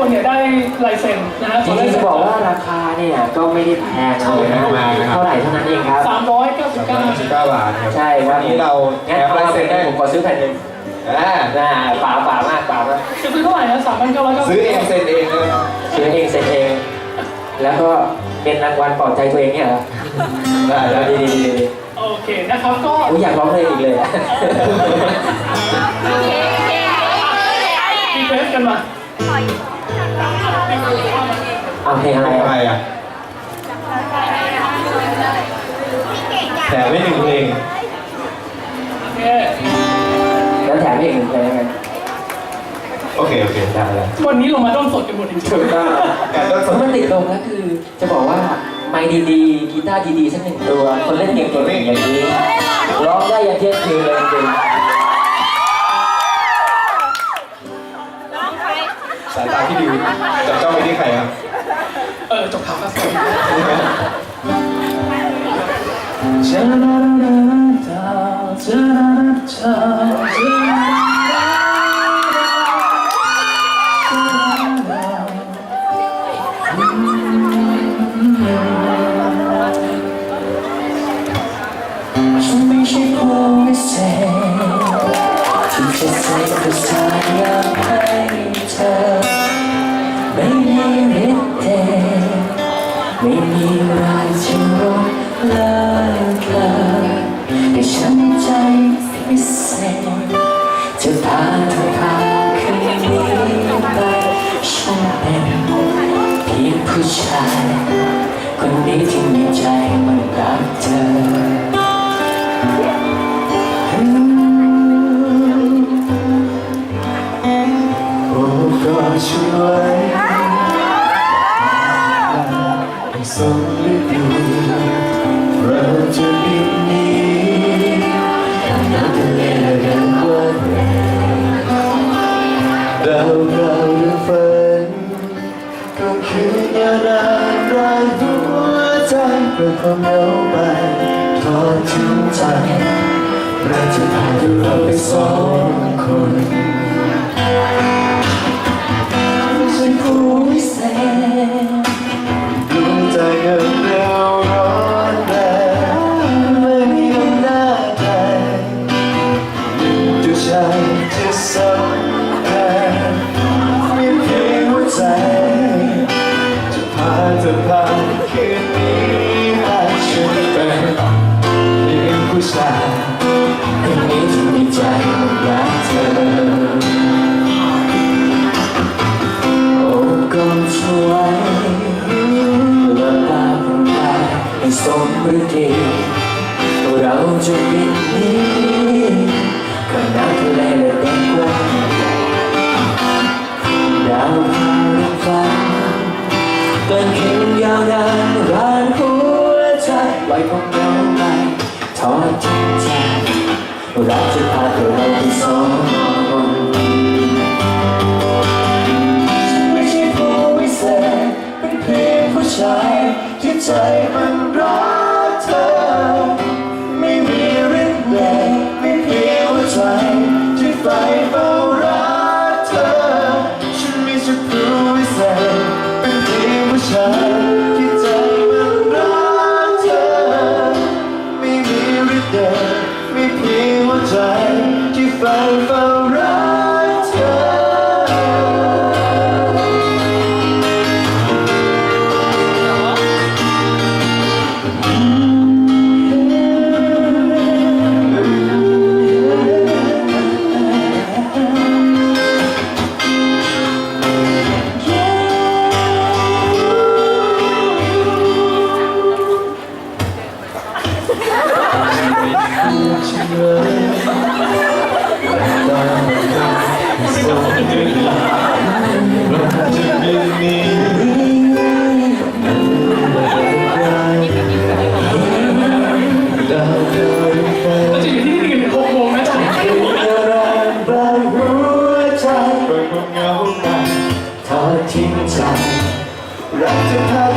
คนเนี่ยได้ลายเซ็นนะฮะจริงๆจะบอกว่าราคาเนี่ยก็ไม่ได้แพงเลยนะเท่าไหร่เท่านั้นเองครับสามร้อยเก้าสิบเก้า39บาทครับใช่ครับวันนี้เราแถงั้นมลายเซ็นได้ผมขอซื้อแผ่นหนึ่งอ่าน่าป่าป่ามากป่ามากจะซื้อเท่าไหร่นะสามพันเก้าร้อยเก้าสิบซื้อเองเซ็นเองเลยซื้อเองเซ็นเอง แล้วก็เป็นรางวัลปลอบใจตัวเองเนี่ยเหรอได้ได้ดีดีดีดีโอเคนะครับก็ผมอยากร้องเพลงอีกเลยอะรีเควสกันมา เอาเพลงอะไรทำไมอะอะแถมไม่หนึ่งเพลงโอเคแล้วแถมให้อีกหนึ่งเพลงแล้วกันโอเคโอเคได้แล้ววันนี้เรามาด้นสดกันหมดจริงถูกต้องการต้นสเพดราะมันติดลมแล้วคือจะบอกว่าไมค์ดีๆกีตาร์ดีๆสักหนึ่งตัว คนเล่นเก่งๆอย่างนี้ร้องได้ยันเที่ยงคืนเลยจริง สายตาที่ดีจับจ้องไปที่ใครครับ เออจบข่าวครับฉันไม่ใช่ผู้วิเศษที่จะใส่กระสายยา ไม่มีรายชื่อรบเลิกเลิกแต่ฉันใจพิเศษจะพาเธอพาคืนนี้ไปฉันเป็นเพียงผู้ชาย คนนี้ที่มีใจมันรักเธอ เราจะบินหนีข้ามน้ำทะเลและเดินกว้างใหญ่ดาวเราหรือฝันก็คือยาวนานรายหัวใจเปิดความเหงาไปทอดทิ้งใจ ผู้ชายคนนี้ที่มีใจรักเธอโอ้ก็ช่วยเลิกตาผมไปให้สมฤดี ทอดทิ้งใจเราจะพาตัวเราไปสองคนไม่ใช่ผู้วิเศษเป็นเพียงผู้ชายที่ใจมันรัก ที่ ทิ้งใ